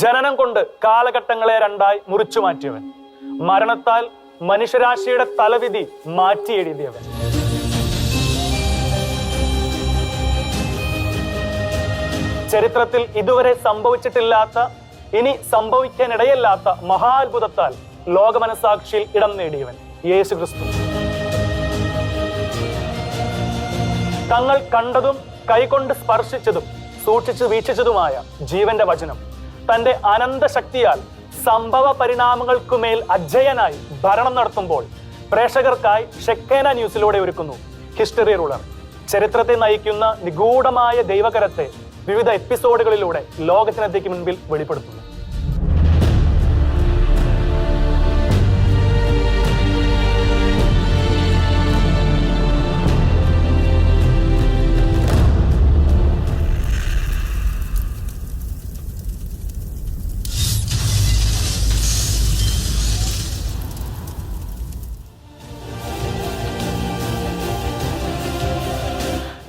ജനനം കൊണ്ട് കാലഘട്ടങ്ങളെ രണ്ടായി മുറിച്ചു മാറ്റിയവൻ. മരണത്താൽ മനുഷ്യരാശിയുടെ തലവിധി മാറ്റി എഴുതിയവൻ ചരിത്രത്തിൽ ഇതുവരെ സംഭവിച്ചിട്ടില്ലാത്ത ഇനി സംഭവിക്കാനിടയല്ലാത്ത മഹാത്ഭുതത്താൽ ലോകമനസാക്ഷിയിൽ ഇടം നേടിയവൻ യേശു ക്രിസ്തു തങ്ങൾ കണ്ടതും കൈകൊണ്ട് സ്പർശിച്ചതും സൂക്ഷിച്ചു വീക്ഷിച്ചതുമായ ജീവന്റെ വചനം തന്റെ അനന്ത ശക്തിയാൽ സംഭവ പരിണാമങ്ങൾക്കുമേൽ അജ്ജയനായി ഭരണം നടത്തുമ്പോൾ പ്രേക്ഷകർക്കായി ഷെക്കേന ന്യൂസിലൂടെ ഒരുക്കുന്നു. History ruler. ചരിത്രത്തെ നയിക്കുന്ന നിഗൂഢമായ ദൈവകരത്തെ വിവിധ എപ്പിസോഡുകളിലൂടെ ലോകത്തിനെത്തിക്ക് മുൻപിൽ വെളിപ്പെടുത്തുന്നു.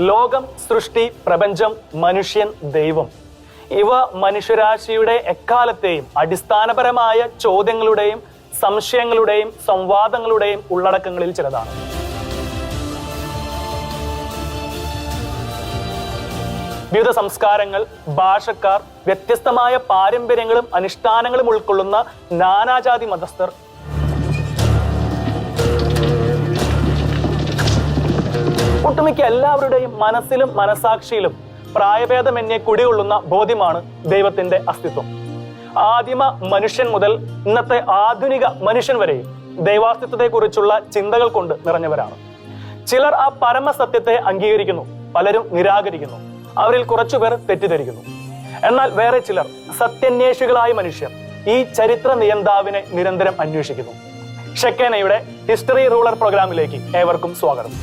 ലോകം സൃഷ്ടി പ്രപഞ്ചം മനുഷ്യൻ ദൈവം. ഇവ മനുഷ്യരാശിയുടെ എക്കാലത്തെയും അടിസ്ഥാനപരമായ ചോദ്യങ്ങളുടെയും സംശയങ്ങളുടെയും സംവാദങ്ങളുടെയും ഉള്ളടക്കങ്ങളിൽ ചിലതാണ്. വിവിധ സംസ്കാരങ്ങൾ ഭാഷക്കാർ വ്യത്യസ്തമായ പാരമ്പര്യങ്ങളും അനുഷ്ഠാനങ്ങളും ഉൾക്കൊള്ളുന്ന നാനാജാതി മതസ്ഥർ ഒട്ടുമിക്ക എല്ലാവരുടെയും മനസ്സിലും മനസാക്ഷിയിലും പ്രായഭേദമെന്നെ കുടികൊള്ളുന്ന ബോധ്യമാണ് ദൈവത്തിന്റെ അസ്തിത്വം. ആദിമ മനുഷ്യൻ മുതൽ ഇന്നത്തെ ആധുനിക മനുഷ്യൻ വരെയും ദൈവാസ്തിത്വത്തെക്കുറിച്ചുള്ള ചിന്തകൾ കൊണ്ട് നിറഞ്ഞവരാണ്. ചിലർ ആ പരമസത്യത്തെ അംഗീകരിക്കുന്നു പലരും നിരാകരിക്കുന്നു അവരിൽ കുറച്ചുപേർ തെറ്റിദ്ധരിക്കുന്നു. എന്നാൽ വേറെ ചിലർ സത്യന്വേഷികളായ മനുഷ്യർ ഈ ചരിത്ര നിയന്താവിനെ നിരന്തരം അന്വേഷിക്കുന്നു. ഷെക്കേനയുടെ ഹിസ്റ്ററി റൂളർ പ്രോഗ്രാമിലേക്ക് ഏവർക്കും സ്വാഗതം.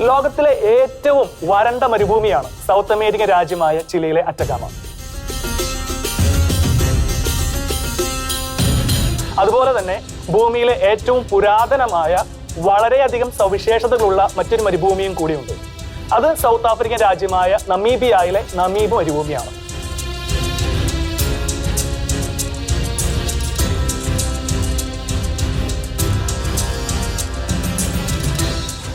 ലോകത്തിലെ ഏറ്റവും വരണ്ട മരുഭൂമിയാണ് സൗത്ത് അമേരിക്കൻ രാജ്യമായ ചിലിയിലെ അറ്റകാമ അതുപോലെ തന്നെ ഭൂമിയിലെ ഏറ്റവും പുരാതനമായ വളരെയധികം സവിശേഷതകളുള്ള മറ്റൊരു മരുഭൂമിയും കൂടിയുണ്ട്. അത് സൗത്ത് ആഫ്രിക്കൻ രാജ്യമായ നമീബിയയിലെ നമീബ് മരുഭൂമിയാണ്.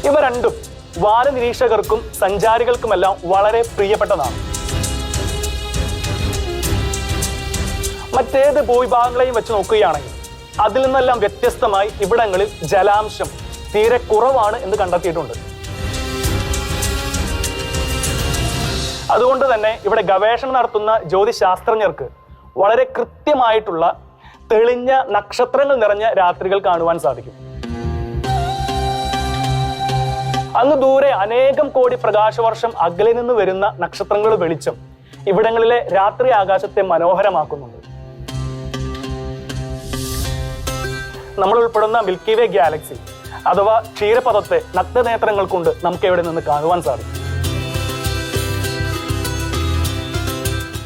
ഇവ രണ്ടും വാന നിരീക്ഷകർക്കും സഞ്ചാരികൾക്കുമെല്ലാം വളരെ പ്രിയപ്പെട്ടതാണ്. മറ്റേത് ഭൂവിഭാഗങ്ങളെയും വെച്ച് നോക്കുകയാണെങ്കിൽ അതിൽ നിന്നെല്ലാം വ്യത്യസ്തമായി ഇവിടങ്ങളിൽ ജലാംശം തീരെ കുറവാണ് എന്ന് കണ്ടെത്തിയിട്ടുണ്ട്. അതുകൊണ്ട് തന്നെ ഇവിടെ ഗവേഷണം നടത്തുന്ന ജ്യോതിശാസ്ത്രജ്ഞർക്ക് വളരെ കൃത്യമായിട്ടുള്ള തെളിഞ്ഞ നക്ഷത്രങ്ങൾ നിറഞ്ഞ രാത്രികൾ കാണുവാൻ സാധിക്കും. അങ്ങ് ദൂരെ അനേകം കോടി പ്രകാശവർഷം അകലെ നിന്ന് വരുന്ന നക്ഷത്രങ്ങളുടെ വെളിച്ചം ഇവിടങ്ങളിലെ രാത്രി ആകാശത്തെ മനോഹരമാക്കുന്നുണ്ട്. നമ്മൾ ഉൾപ്പെടുന്ന മിൽക്കി വേ ഗാലക്സി അഥവാ ക്ഷീരപഥത്തെ നഗ്നനേത്രങ്ങൾ കൊണ്ട് നമുക്ക് എവിടെ നിന്ന് കാണുവാൻ സാധിക്കും.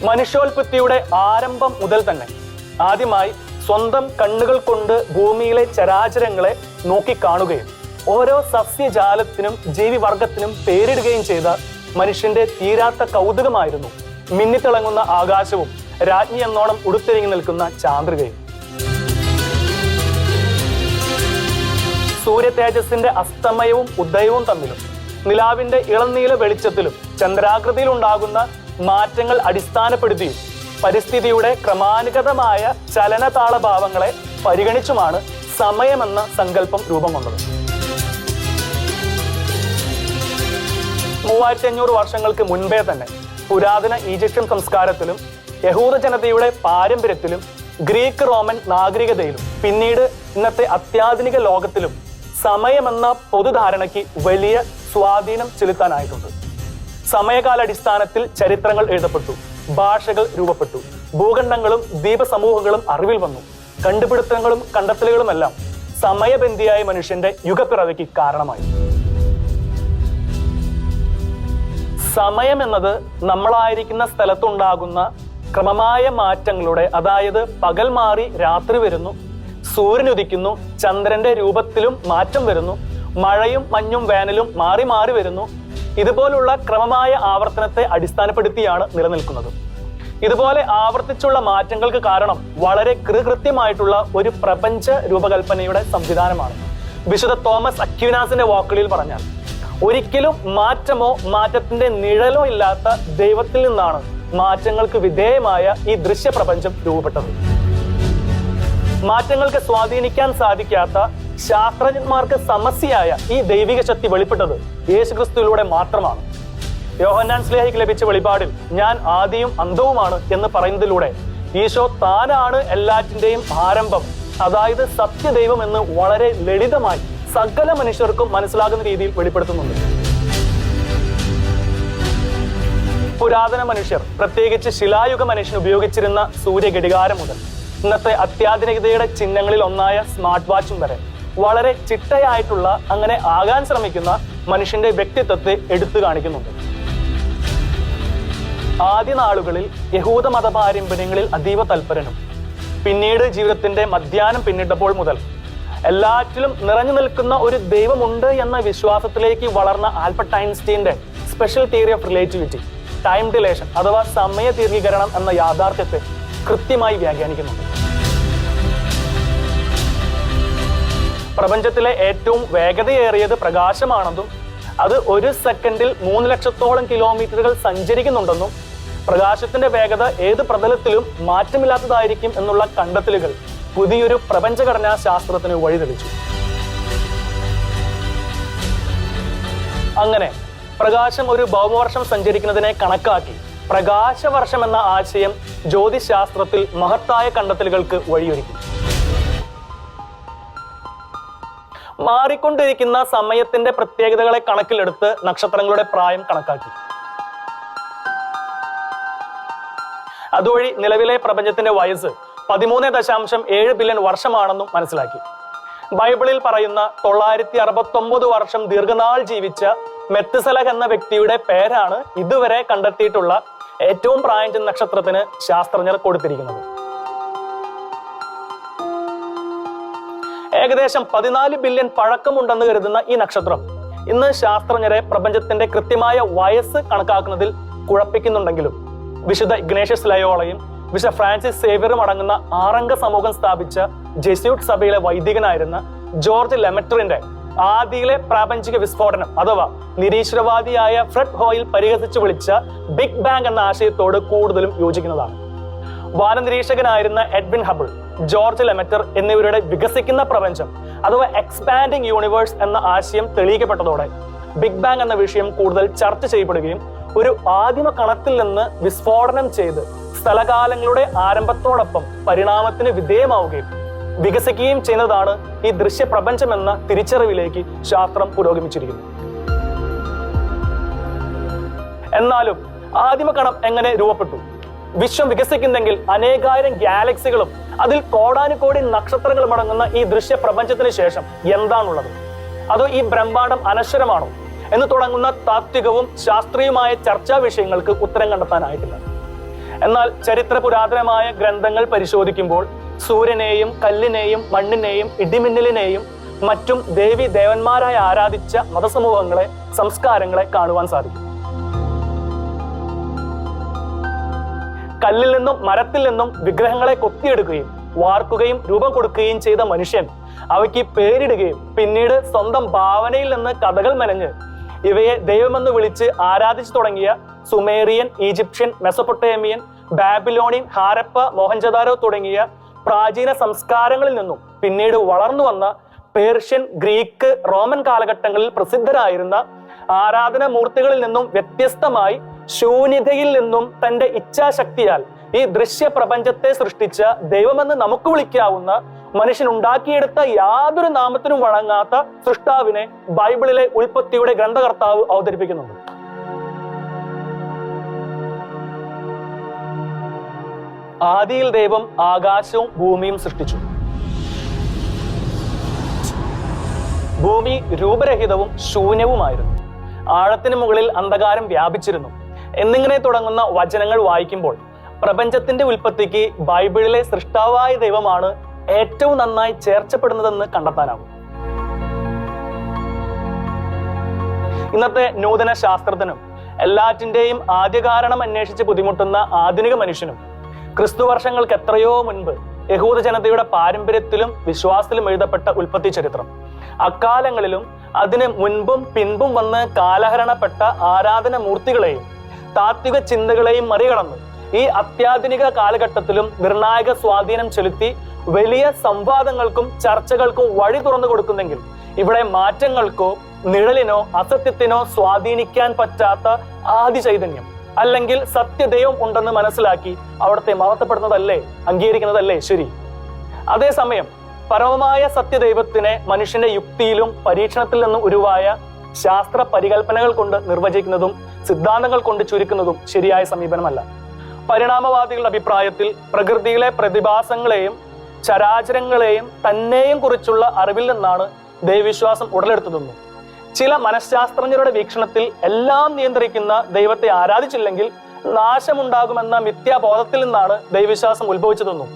മനുഷ്യോൽപത്തിയുടെ ആരംഭം മുതൽ തന്നെ ആദ്യമായി സ്വന്തം കണ്ണുകൾ കൊണ്ട് ഭൂമിയിലെ ചരാചരങ്ങളെ നോക്കിക്കാണുകയും ഓരോ സസ്യജാലത്തിനും ജീവിവർഗത്തിനും പേരിടുകയും ചെയ്ത മനുഷ്യന്റെ തീരാത്ത കൗതുകമായിരുന്നു മിന്നിത്തിളങ്ങുന്ന ആകാശവും രാജ്ഞി എന്നോണം ഉടുത്തിരിങ്ങി നിൽക്കുന്ന ചാന്ദ്രികയും. സൂര്യ തേജസ്സിന്റെ അസ്തമയവും ഉദയവും തമ്മിലും നിലാവിന്റെ ഇളനീല വെളിച്ചത്തിലും ചന്ദ്രാകൃതിയിൽ ഉണ്ടാകുന്ന മാറ്റങ്ങൾ അടിസ്ഥാനപ്പെടുത്തിയും പരിസ്ഥിതിയുടെ ക്രമാനുഗതമായ ചലനതാളഭാവങ്ങളെ പരിഗണിച്ചുമാണ് സമയമെന്ന സങ്കല്പം രൂപം കൊണ്ടത്. മൂവായിരത്തി അഞ്ഞൂറ് വർഷങ്ങൾക്ക് മുൻപേ തന്നെ പുരാതന ഈജിപ്ഷ്യൻ സംസ്കാരത്തിലും യഹൂദ ജനതയുടെ പാരമ്പര്യത്തിലും ഗ്രീക്ക് റോമൻ നാഗരികതയിലും പിന്നീട് ഇന്നത്തെ അത്യാധുനിക ലോകത്തിലും സമയമെന്ന പൊതുധാരണയ്ക്ക് വലിയ സ്വാധീനം ചെലുത്താനായിട്ടുണ്ട്. സമയകാലാടിസ്ഥാനത്തിൽ ചരിത്രങ്ങൾ എഴുതപ്പെട്ടു ഭാഷകൾ രൂപപ്പെട്ടു ഭൂഖണ്ഡങ്ങളും ദ്വീപസമൂഹങ്ങളും അറിവിൽ വന്നു. കണ്ടുപിടുത്തങ്ങളും കണ്ടെത്തലുകളുമെല്ലാം സമയബന്ധിയായ മനുഷ്യന്റെ യുഗപ്പിറവയ്ക്ക് കാരണമായി. സമയം എന്നത് നമ്മളായിരിക്കുന്ന സ്ഥലത്തുണ്ടാകുന്ന ക്രമമായ മാറ്റങ്ങളുടെ അതായത് പകൽ മാറി രാത്രി വരുന്നു സൂര്യൻ ഉദിക്കുന്നു ചന്ദ്രന്റെ രൂപത്തിലും മാറ്റം വരുന്നു മഴയും മഞ്ഞും വേനലും മാറി മാറി വരുന്നു. ഇതുപോലുള്ള ക്രമമായ ആവർത്തനത്തെ അടിസ്ഥാനപ്പെടുത്തിയാണ് നിലനിൽക്കുന്നത്. ഇതുപോലെ ആവർത്തിച്ചുള്ള മാറ്റങ്ങൾക്ക് കാരണം വളരെ കൃകൃത്യമായിട്ടുള്ള ഒരു പ്രപഞ്ച രൂപകൽപ്പനയുടെ സംവിധാനമാണ്. വിശുദ്ധ തോമസ് അക്യുനാസിന്റെ വാക്കുകളിൽ പറഞ്ഞാൽ ഒരിക്കലും മാറ്റമോ മാറ്റത്തിന്റെ നിഴലോ ഇല്ലാത്ത ദൈവത്തിൽ നിന്നാണ് മാറ്റങ്ങൾക്ക് വിധേയമായ ഈ ദൃശ്യപ്രപഞ്ചം രൂപപ്പെട്ടത്. മാറ്റങ്ങൾക്ക് സ്വാധീനിക്കാൻ സാധിക്കാത്ത ശാസ്ത്രജ്ഞന്മാർക്ക് സമസ്യയായ ഈ ദൈവിക ശക്തി വെളിപ്പെട്ടത് യേശുക്രിസ്തുവിലൂടെ മാത്രമാണ്. യോഹന്നാൻ സ്ലേഹയ്ക്ക് ലഭിച്ച വെളിപാടിൽ ഞാൻ ആദിയും അന്തവുമാണ് എന്ന് പറയുന്നതിലൂടെ ഈശോ താനാണ് എല്ലാറ്റിന്റെയും ആരംഭം അതായത് സത്യദൈവം എന്ന് വളരെ ലളിതമായി സകല മനുഷ്യർക്കും മനസ്സിലാകുന്ന രീതിയിൽ വെളിപ്പെടുത്തുന്നുണ്ട്. പുരാതന മനുഷ്യർ പ്രത്യേകിച്ച് ശിലായുഗ മനുഷ്യൻ ഉപയോഗിച്ചിരുന്ന സൂര്യഘടികാരം മുതൽ ഇന്നത്തെ അത്യാധുനികതയുടെ ചിഹ്നങ്ങളിൽ ഒന്നായ സ്മാർട്ട് വാച്ചും വരെ വളരെ ചിട്ടയായിട്ടുള്ള അങ്ങനെ ആകാൻ ശ്രമിക്കുന്ന മനുഷ്യന്റെ വ്യക്തിത്വത്തെ എടുത്തു കാണിക്കുന്നുണ്ട്. ആദ്യ നാളുകളിൽ യഹൂദ മത പാരമ്പര്യങ്ങളിൽ അതീവ തൽപരനും. പിന്നീട് ജീവിതത്തിന്റെ മധ്യാനം പിന്നിട്ടപ്പോൾ മുതൽ എല്ലാറ്റിലും നിറഞ്ഞു നിൽക്കുന്ന ഒരു ദൈവമുണ്ട് എന്ന വിശ്വാസത്തിലേക്ക് വളർന്ന Albert ഐൻസ്റ്റീന്റെ special theory of relativity time dilation അഥവാ സമയ ദീർഘീകരണം എന്ന യാഥാർത്ഥ്യത്തെ കൃത്യമായി വ്യാഖ്യാനിക്കുന്നുണ്ട്. പ്രപഞ്ചത്തിലെ ഏറ്റവും വേഗതയേറിയത് പ്രകാശമാണെന്നും അത് ഒരു സെക്കൻഡിൽ മൂന്ന് ലക്ഷത്തോളം കിലോമീറ്ററുകൾ സഞ്ചരിക്കുന്നുണ്ടെന്നും പ്രകാശത്തിന്റെ വേഗത ഏത് പ്രതലത്തിലും മാറ്റമില്ലാത്തതായിരിക്കും എന്നുള്ള കണ്ടെത്തലുകൾ പുതിയൊരു പ്രപഞ്ചഘടനാ ശാസ്ത്രത്തിന് വഴിതെളിച്ചു. അങ്ങനെ പ്രകാശം ഒരു ഭൗമവർഷം സഞ്ചരിക്കുന്നതിനെ കണക്കാക്കി പ്രകാശവർഷം എന്ന ആശയം ജ്യോതിശാസ്ത്രത്തിൽ മഹത്തായ കണ്ടെത്തലുകൾക്ക് വഴിയൊരുക്കി. മാറിക്കൊണ്ടിരിക്കുന്ന സമയത്തിന്റെ പ്രത്യേകതകളെ കണക്കിലെടുത്ത് നക്ഷത്രങ്ങളുടെ പ്രായം കണക്കാക്കി. അതുവഴി നിലവിലെ പ്രപഞ്ചത്തിന്റെ വയസ്സ് പതിമൂന്ന് ദശാംശം ഏഴ് ബില്യൺ വർഷമാണെന്നും മനസ്സിലാക്കി. ബൈബിളിൽ പറയുന്ന തൊള്ളായിരത്തി അറുപത്തൊമ്പത് വർഷം ദീർഘനാൾ ജീവിച്ച മെത്തുസലഹ് എന്ന വ്യക്തിയുടെ പേരാണ് ഇതുവരെ കണ്ടെത്തിയിട്ടുള്ള ഏറ്റവും പ്രായം ചെന്ന നക്ഷത്രത്തിന് ശാസ്ത്രജ്ഞർ കൊടുത്തിരിക്കുന്നത്. ഏകദേശം പതിനാല് ബില്യൺ പഴക്കമുണ്ടെന്ന് കരുതുന്ന ഈ നക്ഷത്രം ഇന്ന് ശാസ്ത്രജ്ഞരെ പ്രപഞ്ചത്തിന്റെ കൃത്യമായ വയസ്സ് കണക്കാക്കുന്നതിൽ കുഴപ്പിക്കുന്നുണ്ടെങ്കിലും വിശുദ്ധ ഇഗ്നേഷ്യസ് ലയോളയും വിശുദ്ധ ഫ്രാൻസിസ് സേവിയറും അടങ്ങുന്ന ആറംഗ സമൂഹം സ്ഥാപിച്ച ജെസ്യൂട്ട് സഭയിലെ വൈദികനായിരുന്ന ജോർജ് ലെമറ്ററിന്റെ ആദിയിലെ പ്രാപഞ്ചിക വിസ്ഫോടനം അഥവാ നിരീശ്വരവാദിയായ ഫ്രെഡ് ഹോയിൽ പരിഹസിച്ചു വിളിച്ച ബിഗ് ബാങ് എന്ന ആശയത്തോട് കൂടുതലും യോജിക്കുന്നതാണ്. വാനനിരീക്ഷകനായിരുന്ന എഡ്വിൻ ഹബിൾ ജോർജ് ലെമറ്റർ എന്നിവരുടെ വികസിക്കുന്ന പ്രപഞ്ചം അഥവാ എക്സ്പാൻഡിംഗ് യൂണിവേഴ്സ് എന്ന ആശയം തെളിയിക്കപ്പെട്ടതോടെ ബിഗ് ബാങ് എന്ന വിഷയം കൂടുതൽ ചർച്ച ചെയ്യപ്പെടുകയും ഒരു ആദിമ കണത്തിൽ നിന്ന് വിസ്ഫോടനം ചെയ്ത് സ്ഥലകാലങ്ങളുടെ ആരംഭത്തോടൊപ്പം പരിണാമത്തിന് വിധേയമാവുകയും വികസിക്കുകയും ചെയ്യുന്നതാണ് ഈ ദൃശ്യപ്രപഞ്ചം എന്ന തിരിച്ചറിവിലേക്ക് ശാസ്ത്രം പുരോഗമിച്ചിരിക്കുന്നു എന്നാലും ആദിമ കണം എങ്ങനെ രൂപപ്പെട്ടു? വിശ്വം വികസിക്കുന്നെങ്കിൽ അനേകായിരം ഗാലക്സികളും അതിൽ കോടാനുകോടി നക്ഷത്രങ്ങളും അടങ്ങുന്ന ഈ ദൃശ്യ പ്രപഞ്ചത്തിന് ശേഷം എന്താണുള്ളത്? അതോ ഈ ബ്രഹ്മാണ്ടം അനശ്വരമാണോ? എന്ന് തുടങ്ങുന്ന താത്വികവും ശാസ്ത്രീയമായ ചർച്ചാ വിഷയങ്ങൾക്ക് ഉത്തരം കണ്ടെത്താനായിട്ടില്ല. എന്നാൽ ചരിത്ര പുരാതനമായ ഗ്രന്ഥങ്ങൾ പരിശോധിക്കുമ്പോൾ സൂര്യനെയും കല്ലിനെയും മണ്ണിനെയും ഇടിമിന്നലിനെയും മറ്റും ദേവി ദേവന്മാരായി ആരാധിച്ച മതസമൂഹങ്ങളെ സംസ്കാരങ്ങളെ കാണുവാൻ സാധിക്കും. കല്ലിൽ നിന്നും മരത്തിൽ നിന്നും വിഗ്രഹങ്ങളെ കൊത്തിയെടുക്കുകയും വാർക്കുകയും രൂപം കൊടുക്കുകയും ചെയ്ത മനുഷ്യൻ അവയ്ക്ക് പേരിടുകയും പിന്നീട് സ്വന്തം ഭാവനയിൽ നിന്ന് കഥകൾ മെനഞ്ഞ് ഇവയെ ദൈവമെന്ന് വിളിച്ച് ആരാധിച്ചു തുടങ്ങിയ Sumerian Egyptian Mesopotamian Babylonian Harappa Mohenjodaro തുടങ്ങിയ പ്രാചീന സംസ്കാരങ്ങളിൽ നിന്നും പിന്നീട് വളർന്നു വന്ന പേർഷ്യൻ ഗ്രീക്ക് റോമൻ കാലഘട്ടങ്ങളിൽ പ്രസിദ്ധരായിരുന്ന ആരാധന മൂർത്തികളിൽ നിന്നും വ്യത്യസ്തമായി ശൂന്യതയിൽ നിന്നും തന്റെ ഇച്ഛാശക്തിയാൽ ഈ ദൃശ്യ പ്രപഞ്ചത്തെ സൃഷ്ടിച്ച ദൈവമെന്ന് നമുക്ക് വിളിക്കാവുന്ന മനുഷ്യൻ ഉണ്ടാക്കിയെടുത്ത യാതൊരു നാമത്തിനും വഴങ്ങാത്ത സൃഷ്ടാവിനെ ബൈബിളിലെ ഉൽപ്പത്തിയുടെ ഗ്രന്ഥകർത്താവ് അവതരിപ്പിക്കുന്നുണ്ട്. ആദിയിൽ ദൈവം ആകാശവും ഭൂമിയും സൃഷ്ടിച്ചു. ഭൂമി രൂപരഹിതവും ശൂന്യവുമായിരുന്നു. ആഴത്തിന് മുകളിൽ അന്ധകാരം വ്യാപിച്ചിരുന്നു. എന്നിങ്ങനെ തുടങ്ങുന്ന വചനങ്ങൾ വായിക്കുമ്പോൾ പ്രപഞ്ചത്തിന്റെ ഉൽപ്പത്തിക്ക് ബൈബിളിലെ സൃഷ്ടാവായ ദൈവമാണ് ഏറ്റവും നന്നായി ചേർച്ചപ്പെടുന്നതെന്ന് കണ്ടെത്താനാകും. ഇന്നത്തെ നൂതന ശാസ്ത്രത്തിനും എല്ലാറ്റിന്റെയും ആദ്യകാരണം അന്വേഷിച്ച് ബുദ്ധിമുട്ടുന്ന ആധുനിക മനുഷ്യനും ക്രിസ്തു വർഷങ്ങൾക്ക് എത്രയോ മുൻപ് യഹൂദ ജനതയുടെ പാരമ്പര്യത്തിലും വിശ്വാസത്തിലും എഴുതപ്പെട്ട ഉൽപ്പത്തി ചരിത്രം. അക്കാലങ്ങളിലും അതിന് മുൻപും പിൻപും വന്ന് കാലഹരണപ്പെട്ട ആരാധന മൂർത്തികളെയും താത്വിക ചിന്തകളെയും മറികടന്ന് ഈ അത്യാധുനിക കാലഘട്ടത്തിലും നിർണായക സ്വാധീനം ചെലുത്തി വലിയ സംവാദങ്ങൾക്കും ചർച്ചകൾക്കും വഴി തുറന്നു കൊടുക്കുന്നെങ്കിൽ ഇവിടെ മാറ്റങ്ങൾക്കോ നിഴലിനോ അസത്യത്തിനോ സ്വാധീനിക്കാൻ പറ്റാത്ത ആദി ചൈതന്യം അല്ലെങ്കിൽ സത്യദൈവം ഉണ്ടെന്ന് മനസ്സിലാക്കി അവിടുത്തെ മഹത്വപ്പെടുന്നതല്ലേ അംഗീകരിക്കുന്നതല്ലേ ശരി? അതേസമയം പരമമായ സത്യദൈവത്തിനെ മനുഷ്യന്റെ യുക്തിയിലും പരീക്ഷണത്തിൽ നിന്നും ഉരുവായ ശാസ്ത്ര പരികൽപ്പനകൾ കൊണ്ട് നിർവചിക്കുന്നതും സിദ്ധാന്തങ്ങൾ കൊണ്ട് ചുരുക്കുന്നതും ശരിയായ സമീപനമല്ല. പരിണാമവാദികളുടെ അഭിപ്രായത്തിൽ പ്രകൃതിയിലെ പ്രതിഭാസങ്ങളെയും ചരാചരങ്ങളെയും തന്നെയും കുറിച്ചുള്ള അറിവിൽ നിന്നാണ് ദൈവവിശ്വാസം ഉടലെടുത്തതെന്നും ചില മനഃശാസ്ത്രജ്ഞരുടെ വീക്ഷണത്തിൽ എല്ലാം നിയന്ത്രിക്കുന്ന ദൈവത്തെ ആരാധിച്ചില്ലെങ്കിൽ നാശമുണ്ടാകുമെന്ന മിഥ്യാബോധത്തിൽ നിന്നാണ് ദൈവവിശ്വാസം ഉത്ഭവിച്ചതെന്നും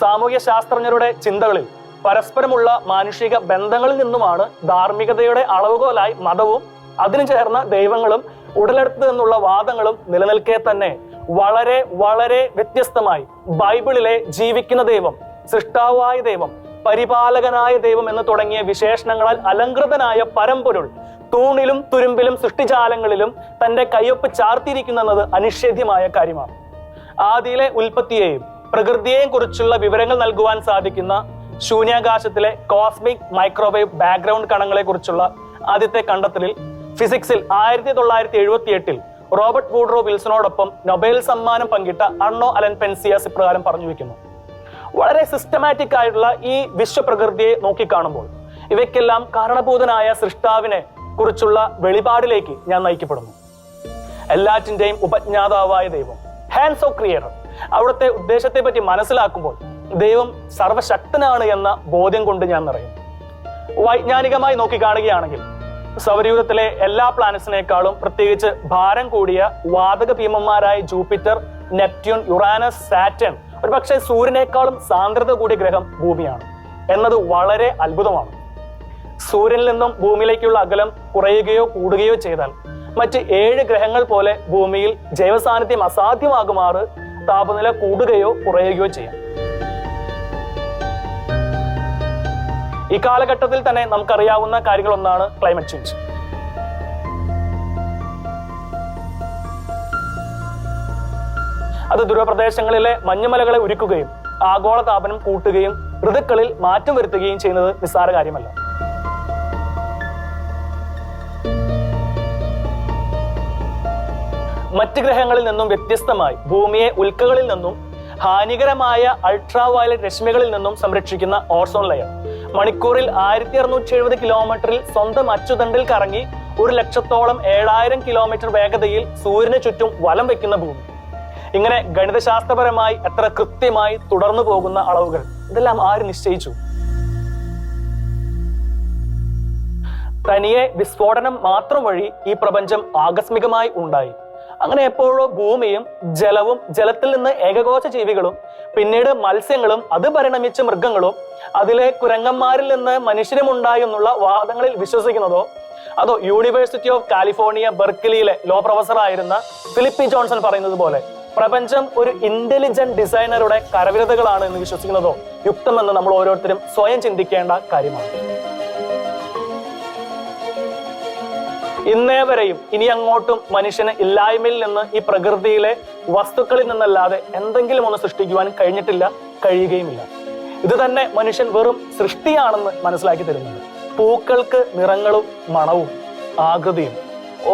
സാമൂഹ്യ ശാസ്ത്രജ്ഞരുടെ ചിന്തകളിൽ പരസ്പരമുള്ള മാനുഷിക ബന്ധങ്ങളിൽ നിന്നുമാണ് ധാർമ്മികതയുടെ അളവുകോലായി മതവും അതിനു ചേർന്ന ദൈവങ്ങളും ഉടലെടുത്തതെന്നുള്ള വാദങ്ങളും നിലനിൽക്കെ തന്നെ വളരെ വളരെ വ്യത്യസ്തമായി ബൈബിളിലെ ജീവിക്കുന്ന ദൈവം സൃഷ്ടാവായ ദൈവം പരിപാലകനായ ദൈവം എന്ന് തുടങ്ങിയ വിശേഷണങ്ങളാൽ അലങ്കൃതനായ പരമ്പൊരുൾ തൂണിലും തുരുമ്പിലും സൃഷ്ടിജാലങ്ങളിലും തന്റെ കയ്യൊപ്പ് ചാർത്തിയിരിക്കുന്നെന്നത് അനിഷേധ്യമായ കാര്യമാണ്. ആദിയിലെ ഉൽപ്പത്തിയെയും പ്രകൃതിയെയും കുറിച്ചുള്ള വിവരങ്ങൾ നൽകുവാൻ സാധിക്കുന്ന ശൂന്യാകാശത്തിലെ കോസ്മിക് മൈക്രോവേവ് ബാക്ക്ഗ്രൗണ്ട് കണങ്ങളെ കുറിച്ചുള്ള ആദ്യത്തെ കണ്ടെത്തലിൽ ഫിസിക്സിൽ ആയിരത്തി തൊള്ളായിരത്തി എഴുപത്തി എട്ടിൽ റോബർട്ട് വൂഡ്രോ വിൽസണോടൊപ്പം നൊബേൽ സമ്മാനം പങ്കിട്ട അണ്ണോ അലൻ പെൻസിയാസ് ഇപ്രകാരം പറഞ്ഞു വെക്കുന്നു വളരെ സിസ്റ്റമാറ്റിക് ആയിട്ടുള്ള ഈ വിശ്വപ്രകൃതിയെ നോക്കിക്കാണുമ്പോൾ ഇവയ്ക്കെല്ലാം കാരണഭൂതനായ സൃഷ്ടാവിനെ കുറിച്ചുള്ള വെളിപാടിലേക്ക് ഞാൻ നയിക്കപ്പെടുന്നു. എല്ലാറ്റിന്റെയും ഉപജ്ഞാതാവായ ദൈവം ഹാൻഡ്സ് ഓഫ് ക്രിയേറ്റർ അവിടുത്തെ ഉദ്ദേശത്തെ പറ്റി മനസ്സിലാക്കുമ്പോൾ ദൈവം സർവശക്തനാണ് എന്ന ബോധ്യം കൊണ്ട് ഞാൻ നിറയും. വൈജ്ഞാനികമായി നോക്കി നോക്കിക്കാണുകയാണെങ്കിൽ സൗരയൂഥത്തിലെ എല്ലാ പ്ലാനറ്റ്സിനേക്കാളും പ്രത്യേകിച്ച് ഭാരം കൂടിയ വാതക ഭീമന്മാരായ ജൂപ്പിറ്റർ നെപ്റ്റ്യൂൺ യുറാനസ് സാറ്റൻ ഒരുപക്ഷെ സൂര്യനേക്കാളും സാന്ദ്രത കൂടിയ ഗ്രഹം ഭൂമിയാണ്. എന്നത് വളരെ അത്ഭുതമാണ്. സൂര്യനിൽ നിന്നും ഭൂമിയിലേക്കുള്ള അകലം കുറയുകയോ കൂടുകയോ ചെയ്താൽ മറ്റ് ഏഴ് ഗ്രഹങ്ങൾ പോലെ ഭൂമിയിൽ ജൈവസാന്നിധ്യം അസാധ്യമാകുമാറ് താപനില കൂടുകയോ കുറയുകയോ ചെയ്യാം. ഈ കാലഘട്ടത്തിൽ തന്നെ നമുക്കറിയാവുന്ന കാര്യങ്ങളൊന്നാണ് ക്ലൈമറ്റ് ചേഞ്ച് അത് ദുരപ്രദേശങ്ങളിലെ മഞ്ഞുമലകളെ ഉരുക്കുകയും ആഗോള താപനം കൂട്ടുകയും ഋതുക്കളിൽ മാറ്റം വരുത്തുകയും ചെയ്യുന്നത് നിസ്സാര കാര്യമല്ല. മറ്റ് ഗ്രഹങ്ങളിൽ നിന്നും വ്യത്യസ്തമായി ഭൂമിയെ ഉൽക്കകളിൽ നിന്നും ഹാനികരമായ അൾട്രാ വയലറ്റ് രശ്മികളിൽ നിന്നും സംരക്ഷിക്കുന്ന ഓസോൺ ലെയർ മണിക്കൂറിൽ ആയിരത്തി അറുന്നൂറ്റി എഴുപത് കിലോമീറ്ററിൽ സ്വന്തം അച്ചുതണ്ടിൽ കറങ്ങി ഒരു ലക്ഷത്തോളം ഏഴായിരം കിലോമീറ്റർ വേഗതയിൽ സൂര്യന് ചുറ്റും വലം വയ്ക്കുന്ന ഭൂമി. ഇങ്ങനെ ഗണിതശാസ്ത്രപരമായി എത്ര കൃത്യമായി തുടർന്നു പോകുന്ന അളവുകൾ ഇതെല്ലാം ആര് നിശ്ചയിച്ചു? തനിയെ വിസ്ഫോടനം മാത്രം വഴി ഈ പ്രപഞ്ചം ആകസ്മികമായി ഉണ്ടായി. അങ്ങനെ എപ്പോഴോ ഭൂമിയും ജലവും ജലത്തിൽ നിന്ന് ഏകകോശ ജീവികളും പിന്നീട് മത്സ്യങ്ങളും അത് പരിണമിച്ച മൃഗങ്ങളും അതിലെ കുരങ്ങന്മാരിൽ നിന്ന് മനുഷ്യരും ഉണ്ടായി എന്നുള്ള വാദങ്ങളിൽ വിശ്വസിക്കുന്നതോ അതോ യൂണിവേഴ്സിറ്റി ഓഫ് കാലിഫോർണിയ ബെർക്കിലിയിലെ ലോ പ്രൊഫസർ ആയിരുന്ന ഫിലിപ്പി ജോൺസൺ പറയുന്നത് പോലെ പ്രപഞ്ചം ഒരു ഇന്റലിജന്റ് ഡിസൈനറുടെ കരവിരതകളാണ് എന്ന് വിശ്വസിക്കുന്നതോ യുക്തമെന്ന് നമ്മൾ ഓരോരുത്തരും സ്വയം ചിന്തിക്കേണ്ട കാര്യമാണ്. ഇന്നേ വരെയും ഇനി അങ്ങോട്ടും മനുഷ്യന് ഇല്ലായ്മയിൽ നിന്ന് ഈ പ്രകൃതിയിലെ വസ്തുക്കളിൽ നിന്നല്ലാതെ എന്തെങ്കിലും ഒന്ന് സൃഷ്ടിക്കുവാൻ കഴിഞ്ഞിട്ടില്ല കഴിയുകയുമില്ല. ഇത് തന്നെ മനുഷ്യൻ വെറും സൃഷ്ടിയാണെന്ന് മനസ്സിലാക്കി തരുന്നുണ്ട്. പൂക്കൾക്ക് നിറങ്ങളും മണവും ആകൃതിയും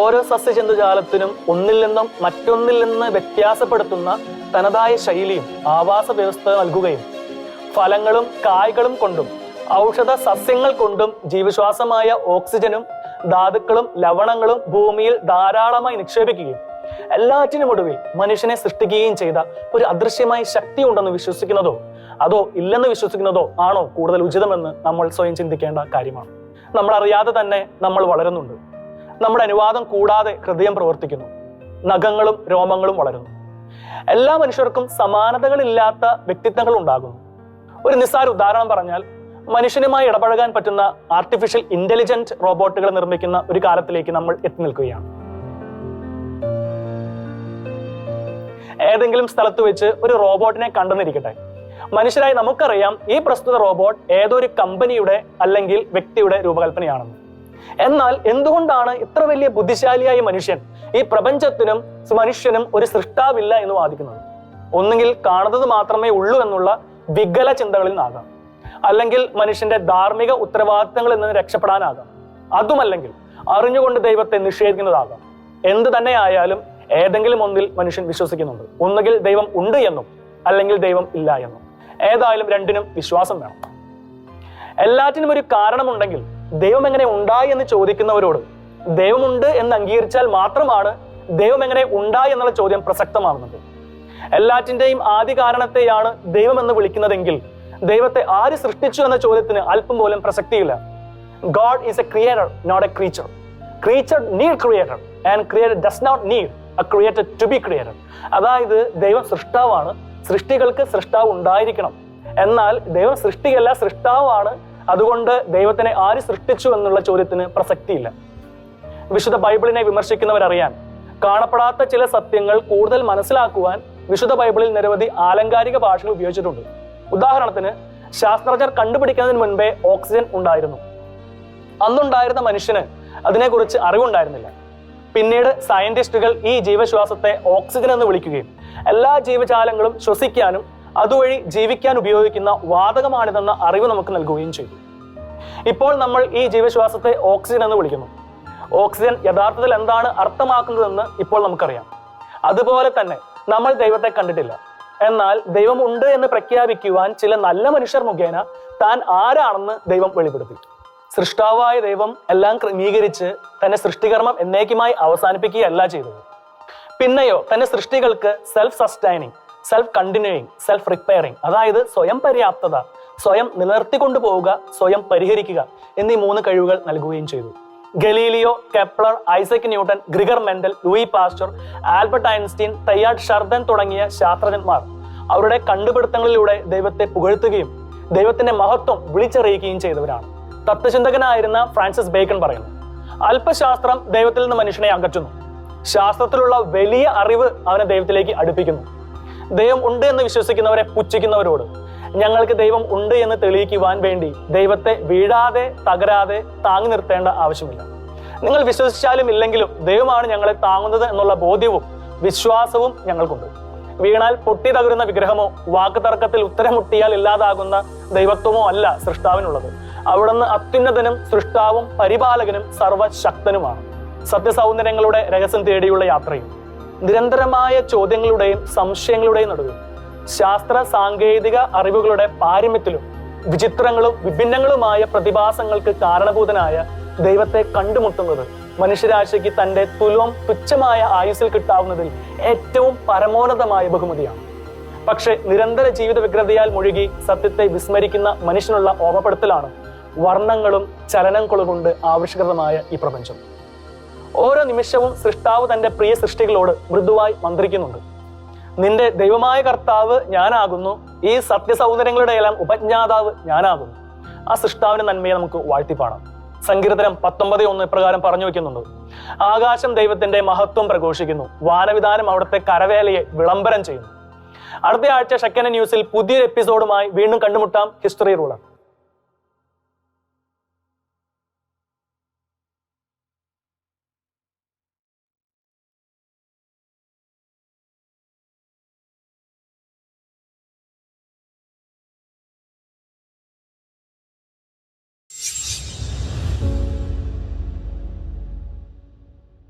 ഓരോ സസ്യജന്തുജാലത്തിനും ഒന്നിൽ നിന്നും മറ്റൊന്നിൽ നിന്ന് വ്യത്യാസപ്പെടുത്തുന്ന തനതായ ശൈലിയും ആവാസ വ്യവസ്ഥ നൽകുകയും ഫലങ്ങളും കായ്കളും കൊണ്ടും ഔഷധ സസ്യങ്ങൾ കൊണ്ടും ജീവശ്വാസമായ ഓക്സിജനും ധാതുക്കളും ലവണങ്ങളും ഭൂമിയിൽ ധാരാളമായി നിക്ഷേപിക്കുകയും എല്ലാറ്റിനും ഒടുവിൽ മനുഷ്യനെ സൃഷ്ടിക്കുകയും ചെയ്ത ഒരു അദൃശ്യമായ ശക്തി ഉണ്ടെന്ന് വിശ്വസിക്കുന്നതോ അതോ ഇല്ലെന്ന് വിശ്വസിക്കുന്നതോ ആണോ കൂടുതൽ ഉചിതമെന്ന് നമ്മൾ സ്വയം ചിന്തിക്കേണ്ട കാര്യമാണ്. നമ്മൾ അറിയാതെ തന്നെ നമ്മൾ വളരുന്നുണ്ട്. നമ്മുടെ അനുവാദം കൂടാതെ ഹൃദയം പ്രവർത്തിക്കുന്നു. നഖങ്ങളും രോമങ്ങളും വളരുന്നു. എല്ലാ മനുഷ്യർക്കും സമാനതകളില്ലാത്ത വ്യക്തിത്വങ്ങൾ ഉണ്ടാകുന്നു. ഒരു നിസ്സാര ഉദാഹരണം പറഞ്ഞാൽ മനുഷ്യനുമായി ഇടപഴകാൻ പറ്റുന്ന ആർട്ടിഫിഷ്യൽ ഇന്റലിജന്റ് റോബോട്ടുകൾ നിർമ്മിക്കുന്ന ഒരു കാലത്തിലേക്ക് നമ്മൾ എത്തി നിൽക്കുകയാണ്. ഏതെങ്കിലും സ്ഥലത്ത് വെച്ച് ഒരു റോബോട്ടിനെ കണ്ടെന്നിരിക്കട്ടെ. മനുഷ്യരായി നമുക്കറിയാം ഈ പ്രസ്തുത റോബോട്ട് ഏതൊരു കമ്പനിയുടെ അല്ലെങ്കിൽ വ്യക്തിയുടെ രൂപകൽപ്പനയാണെന്ന്. എന്നാൽ എന്തുകൊണ്ടാണ് ഇത്ര വലിയ ബുദ്ധിശാലിയായ മനുഷ്യൻ ഈ പ്രപഞ്ചത്തിനും മനുഷ്യനും ഒരു സൃഷ്ടാവില്ല എന്ന് വാദിക്കുന്നത്? ഒന്നുകിൽ കാണുന്നത് മാത്രമേ ഉള്ളൂ എന്നുള്ള വികല ചിന്തകളിൽ നിന്നാകാം. അല്ലെങ്കിൽ മനുഷ്യന്റെ ധാർമ്മിക ഉത്തരവാദിത്തങ്ങളിൽ നിന്ന് രക്ഷപ്പെടാനാകാം. അതുമല്ലെങ്കിൽ അറിഞ്ഞുകൊണ്ട് ദൈവത്തെ നിഷേധിക്കുന്നതാകാം. എന്ത് തന്നെ ആയാലും ഏതെങ്കിലും ഒന്നിൽ മനുഷ്യൻ വിശ്വസിക്കുന്നുണ്ട്. ഒന്നുകിൽ ദൈവം ഉണ്ട് എന്നും അല്ലെങ്കിൽ ദൈവം ഇല്ല എന്നും. ഏതായാലും രണ്ടിനും വിശ്വാസം വേണം. എല്ലാറ്റിനും ഒരു കാരണമുണ്ടെങ്കിൽ ദൈവം എങ്ങനെ ഉണ്ടായി എന്ന് ചോദിക്കുന്നവരോട് ദൈവമുണ്ട് എന്ന് അംഗീകരിച്ചാൽ മാത്രമാണ് ദൈവം എങ്ങനെ ഉണ്ടായി എന്നുള്ള ചോദ്യം പ്രസക്തമാകുന്നത് എല്ലാറ്റിന്റെയും ആദ്യ കാരണത്തെയാണ് ദൈവം എന്ന് വിളിക്കുന്നതെങ്കിൽ ദൈവത്തെ ആര് സൃഷ്ടിച്ചു എന്ന ചോദ്യത്തിന് അല്പം പോലും പ്രസക്തിയില്ല. God is a creator not a creature creature need creator and creator does not need a creator to be creator അതായത് ദൈവം സൃഷ്ടാവാണ് സൃഷ്ടികൾക്ക് സൃഷ്ടാവ് ഉണ്ടായിരിക്കണം. എന്നാൽ ദൈവം സൃഷ്ടിയല്ല സൃഷ്ടാവാണ് അതുകൊണ്ട് ദൈവത്തിനെ ആര് സൃഷ്ടിച്ചു എന്നുള്ള ചോദ്യത്തിന് പ്രസക്തിയില്ല. വിശുദ്ധ ബൈബിളിനെ വിമർശിക്കുന്നവരറിയാൻ കാണപ്പെടാത്ത ചില സത്യങ്ങൾ കൂടുതൽ മനസ്സിലാക്കുവാൻ വിശുദ്ധ ബൈബിളിൽ നിരവധി ആലങ്കാരിക ഭാഷകൾ ഉപയോഗിച്ചിട്ടുണ്ട്. ഉദാഹരണത്തിന് ശാസ്ത്രജ്ഞർ കണ്ടുപിടിക്കുന്നതിന് മുൻപേ ഓക്സിജൻ ഉണ്ടായിരുന്നു. അന്നുണ്ടായിരുന്ന മനുഷ്യന് അതിനെക്കുറിച്ച് അറിവുണ്ടായിരുന്നില്ല. പിന്നീട് സയന്റിസ്റ്റുകൾ ഈ ജീവശ്വാസത്തെ ഓക്സിജൻ എന്ന് വിളിക്കുകയും എല്ലാ ജീവജാലങ്ങളും ശ്വസിക്കാനും അതുവഴി ജീവിക്കാൻ ഉപയോഗിക്കുന്ന വാതകമാണിതെന്ന അറിവ് നമുക്ക് നൽകുകയും ചെയ്തു. ഇപ്പോൾ നമ്മൾ ഈ ജീവശ്വാസത്തെ ഓക്സിജൻ എന്ന് വിളിക്കുന്നു. ഓക്സിജൻ യഥാർത്ഥത്തിൽ എന്താണ് അർത്ഥമാക്കുന്നതെന്ന് ഇപ്പോൾ നമുക്കറിയാം. അതുപോലെ തന്നെ നമ്മൾ ദൈവത്തെ കണ്ടിട്ടില്ല. എന്നാൽ ദൈവം ഉണ്ട് എന്ന് പ്രഖ്യാപിക്കുവാൻ ചില നല്ല മനുഷ്യർ മുഖേന താൻ ആരാണെന്ന് ദൈവം വെളിപ്പെടുത്തി. സൃഷ്ടാവായ ദൈവം എല്ലാം ക്രമീകരിച്ച് തന്റെ സൃഷ്ടികർമ്മം എന്നേക്കുമായി അവസാനിപ്പിക്കുകയല്ല ചെയ്തത്. പിന്നെയോ തന്റെ സൃഷ്ടികൾക്ക് self sustaining self continuing self repairing അതായത് സ്വയം പര്യാപ്തത സ്വയം നിലനിർത്തിക്കൊണ്ടു പോവുക സ്വയം പരിഹരിക്കുക എന്നീ മൂന്ന് കഴിവുകൾ നൽകുകയും ചെയ്തു. Galileo Kepler Isaac Newton Gregor Mendel Louis Pasteur Albert Einstein തയ്യാഡ് Chardin തുടങ്ങിയ ശാസ്ത്രജ്ഞന്മാർ അവരുടെ കണ്ടുപിടുത്തങ്ങളിലൂടെ ദൈവത്തെ പുകഴ്ത്തുകയും ദൈവത്തിന്റെ മഹത്വം വിളിച്ചറിയിക്കുകയും ചെയ്തവരാണ്. തത്വചിന്തകനായിരുന്ന ഫ്രാൻസിസ് ബേക്കൺ പറയുന്നു അല്പശാസ്ത്രം ദൈവത്തിൽ നിന്ന് മനുഷ്യനെ അകറ്റുന്നു. ശാസ്ത്രത്തിലുള്ള വലിയ അറിവ് അവനെ ദൈവത്തിലേക്ക് അടുപ്പിക്കുന്നു. ദൈവം ഉണ്ട് എന്ന് വിശ്വസിക്കുന്നവരെ പുച്ഛിക്കുന്നവരോട്. ഞങ്ങൾക്ക് ദൈവം ഉണ്ട് എന്ന് തെളിയിക്കുവാൻ വേണ്ടി ദൈവത്തെ വീഴാതെ തകരാതെ താങ്ങി നിർത്തേണ്ട ആവശ്യമില്ല. നിങ്ങൾ വിശ്വസിച്ചാലും ഇല്ലെങ്കിലും ദൈവമാണ് ഞങ്ങളെ താങ്ങുന്നത് എന്നുള്ള ബോധ്യവും വിശ്വാസവും ഞങ്ങൾക്കുണ്ട്. വീണാൽ പൊട്ടി തകരുന്ന വിഗ്രഹമോ വാക്ക് തർക്കത്തിൽ ഉത്തരമുട്ടിയാൽ ഇല്ലാതാകുന്ന ദൈവത്വമോ അല്ല സൃഷ്ടാവിനുള്ളത്. അവിടുന്ന് അത്യുന്നതനും സൃഷ്ടാവും പരിപാലകനും സർവശക്തനുമാണ്. സത്യസൗന്ദര്യങ്ങളുടെ രഹസ്യം തേടിയുള്ള യാത്രയും. നിരന്തരമായ ചോദ്യങ്ങളുടെയും സംശയങ്ങളുടെയും നടുവിൽ ശാസ്ത്ര സാങ്കേതിക അറിവുകളുടെ പാരമ്യത്തിലും വിചിത്രങ്ങളും വിഭിന്നങ്ങളുമായ പ്രതിഭാസങ്ങൾക്ക് കാരണഭൂതനായ ദൈവത്തെ കണ്ടുമുട്ടുന്നത് മനുഷ്യരാശിക്ക് തന്റെ തുലവും തുച്ഛമായ ആയുസ്സിൽ കിട്ടാവുന്നതിൽ ഏറ്റവും പരമോന്നതമായ ബഹുമതിയാണ്. പക്ഷേ നിരന്തര ജീവിത വ്യഗ്രതയാൽ മുഴുകി സത്യത്തെ വിസ്മരിക്കുന്ന മനുഷ്യനുള്ള ഓർമ്മപ്പെടുത്തലാണ് വർണങ്ങളും ചലനങ്ങളും കൊണ്ട് ആവിഷ്കൃതമായ ഈ പ്രപഞ്ചം. ഓരോ നിമിഷവും സൃഷ്ടാവ് തന്റെ പ്രിയ സൃഷ്ടികളോട് മൃദുവായി മന്ത്രിക്കുന്നുണ്ട്. നിന്റെ ദൈവമായ കർത്താവ് ഞാനാകുന്നു ഈ സത്യസൗന്ദര്യങ്ങളുടെ എല്ലാം ഉപജ്ഞാതാവ് ഞാനാകുന്നു. ആ സൃഷ്ടാവിന്റെ നന്മയെ നമുക്ക് വാഴ്ത്തിപ്പാണാം സങ്കീർത്തനം പത്തൊമ്പത് ഒന്ന് ഇപ്രകാരം പറഞ്ഞു വെക്കുന്നുണ്ട്. ആകാശം ദൈവത്തിന്റെ മഹത്വം പ്രഘോഷിക്കുന്നു വാനവിധാനം അവിടുത്തെ കരവേലയെ വിളംബരം ചെയ്യുന്നു. അടുത്ത ആഴ്ച ഷക്കന ന്യൂസിൽ പുതിയൊരു എപ്പിസോഡുമായി വീണ്ടും കണ്ടുമുട്ടാം ഹിസ്റ്ററി റൂളർ.